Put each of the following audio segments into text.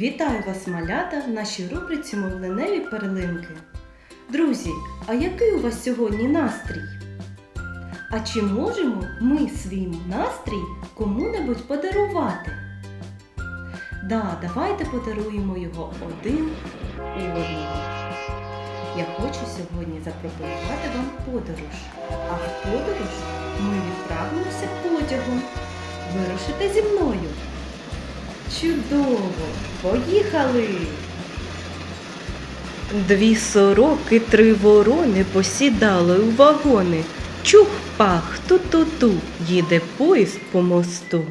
Вітаю вас, малята, в нашій рубриці Мовленеві перлинки. Друзі, а який у вас сьогодні настрій? А чи можемо ми свій настрій кому-небудь подарувати? Да, давайте подаруємо його один одному. Я хочу сьогодні запропонувати вам подорож. А в подорож ми відправимося потягом. Вирушите зі мною. Чудово! Поїхали! Дві сороки, три ворони посідали у вагони. Чух-пах, ту-ту-ту, їде поїзд по мосту.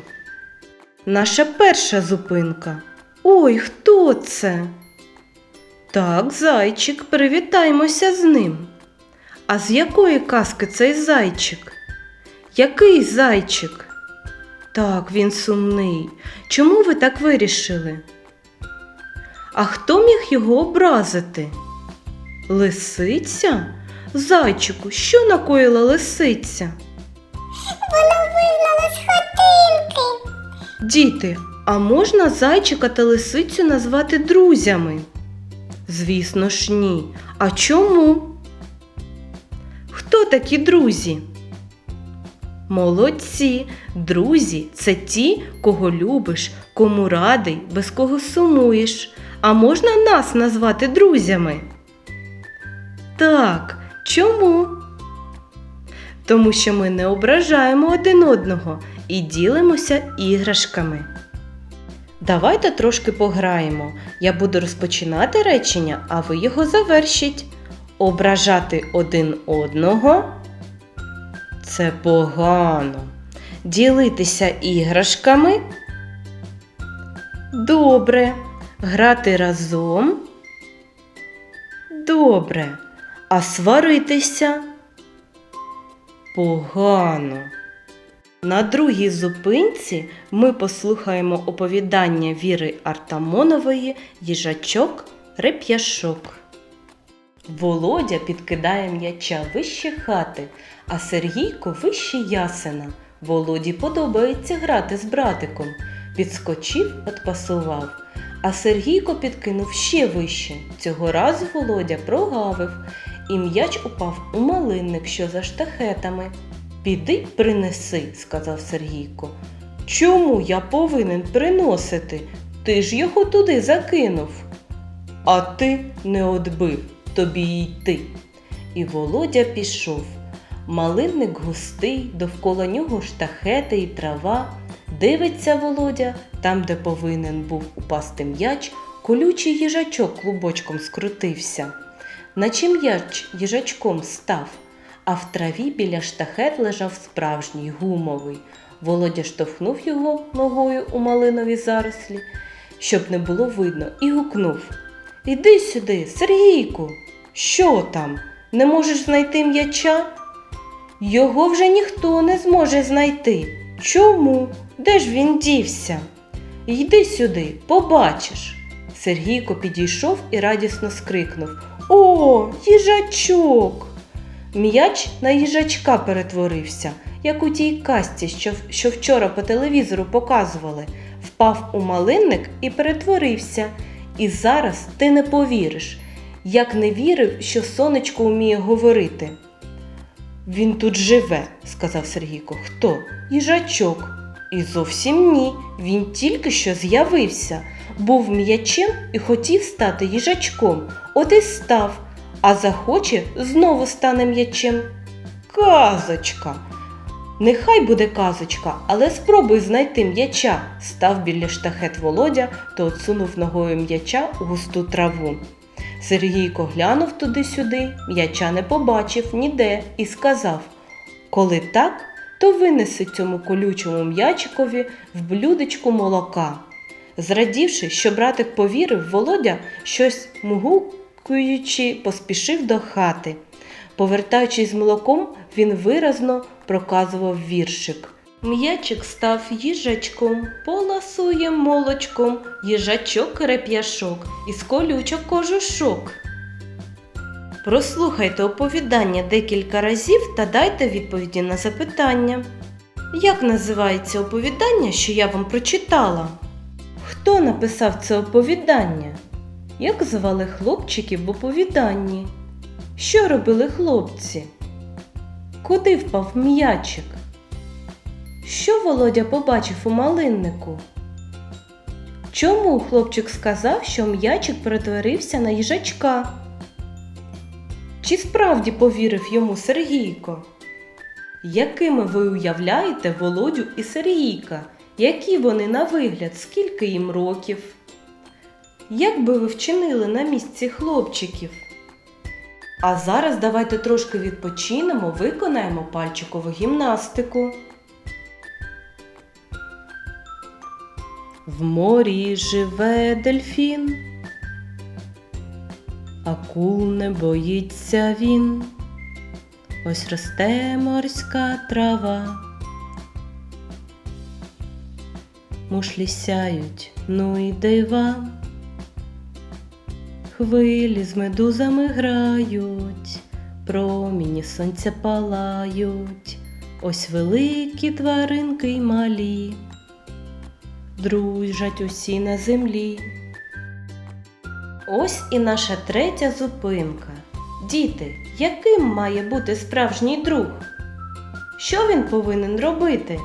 Наша перша зупинка. Ой, хто це? Так, зайчик, привітаймося з ним. А з якої казки цей зайчик? Який зайчик? Так, він сумний. Чому ви так вирішили? А хто міг його образити? Лисиця? Зайчику, що накоїла лисиця? Вона вигнала з хатинки. Діти, а можна зайчика та лисицю назвати друзями? Звісно ж, ні. А чому? Хто такі друзі? Молодці, друзі це ті, кого любиш, кому радий, без кого сумуєш. А можна нас назвати друзями? Так, чому? Тому що ми не ображаємо один одного і ділимося іграшками. Давайте трошки пограємо. Я буду розпочинати речення, а ви його завершіть. Ображати один одного це погано. Ділитися іграшками. Добре. Грати разом. Добре. А сваритися погано. На другій зупинці ми послухаємо оповідання Віри Артамонової Їжачок Реп'яшок. Володя підкидає м'яча вище хати, а Сергійко вище ясена. Володі подобається грати з братиком. Підскочив, отпасував. А Сергійко підкинув ще вище. Цього разу Володя прогавив, і м'яч упав у малинник, що за штахетами. Піди принеси, сказав Сергійко. Чому я повинен приносити? Ти ж його туди закинув. А ти не одбив, тобі йти. І Володя пішов. Малинник густий, довкола нього штахети і трава. Дивиться Володя, там, де повинен був упасти м'яч, колючий їжачок клубочком скрутився. Наче м'яч їжачком став, а в траві біля штахет лежав справжній гумовий. Володя штовхнув його ногою у малинові зарослі, щоб не було видно, і гукнув Іди сюди, Сергійку. Що там? Не можеш знайти м'яча? Його вже ніхто не зможе знайти. Чому? Де ж він дівся? Йди сюди, побачиш. Сергійко підійшов і радісно скрикнув О, їжачок! М'яч на їжачка перетворився, як у тій касті, що, вчора по телевізору показували, впав у малинник і перетворився. І зараз ти не повіриш, як не вірив, що сонечко вміє говорити. Він тут живе, сказав Сергійко. Хто? Їжачок. І зовсім ні. Він тільки що з'явився, був м'ячем і хотів стати їжачком. От і став, а захоче знову стане м'ячем. Казочка. Нехай буде казочка, але спробуй знайти м'яча. Став біля штахет Володя та отсунув ногою м'яча у густу траву. Сергійко глянув туди-сюди, м'яча не побачив ніде і сказав Коли так, то винеси цьому колючому м'ячикові в блюдечку молока. Зрадівши, що братик повірив, Володя щось мугукуючи поспішив до хати. Повертаючись з молоком, він виразно проказував віршик. М'ячик став їжачком, поласує молочком, їжачок реп'яшок із колючок кожушок. Прослухайте оповідання декілька разів та дайте відповіді на запитання. Як називається оповідання, що я вам прочитала? Хто написав це оповідання? Як звали хлопчиків в оповіданні? Що робили хлопці? Куди впав м'ячик? Що Володя побачив у малиннику? Чому хлопчик сказав, що м'ячик перетворився на їжачка? Чи справді повірив йому Сергійко? Якими ви уявляєте Володю і Сергійка? Які вони на вигляд, скільки їм років? Як би ви вчинили на місці хлопчиків? А зараз давайте трошки відпочинемо, виконаємо пальчикову гімнастику. В морі живе дельфін, акул не боїться він. Ось росте морська трава. Мушлі сяють, ну і дива. Хвилі з медузами грають, проміні сонця палають, ось великі тваринки й малі, дружать усі на землі. Ось і наша третя зупинка. Діти, яким має бути справжній друг? Що він повинен робити?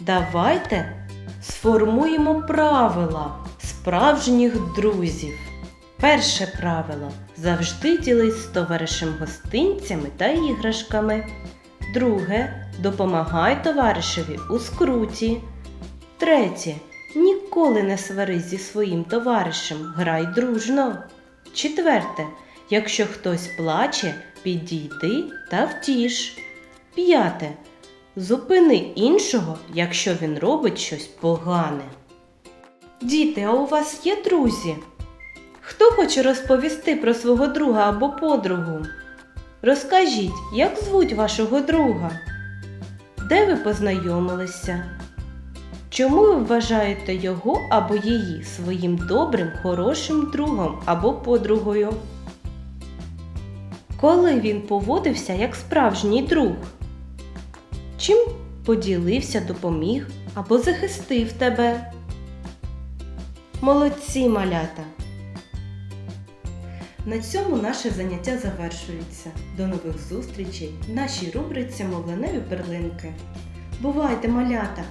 Давайте сформуємо правила справжніх друзів. Перше правило завжди ділись з товаришем гостинцями та іграшками. Друге допомагай товаришеві у скруті. Третє ніколи не сварись зі своїм товаришем, грай дружно. Четверте, якщо хтось плаче, підійди та втіш. П'яте. Зупини іншого, якщо він робить щось погане. Діти, а у вас є друзі? Хто хоче розповісти про свого друга або подругу? Розкажіть, як звуть вашого друга? Де ви познайомилися? Чому ви вважаєте його або її своїм добрим, хорошим другом або подругою? Коли він поводився як справжній друг? Чим поділився, допоміг або захистив тебе? Молодці малята! На цьому наше заняття завершується. До нових зустрічей в нашій рубриці Мовленеві перлинки. Бувайте, малята!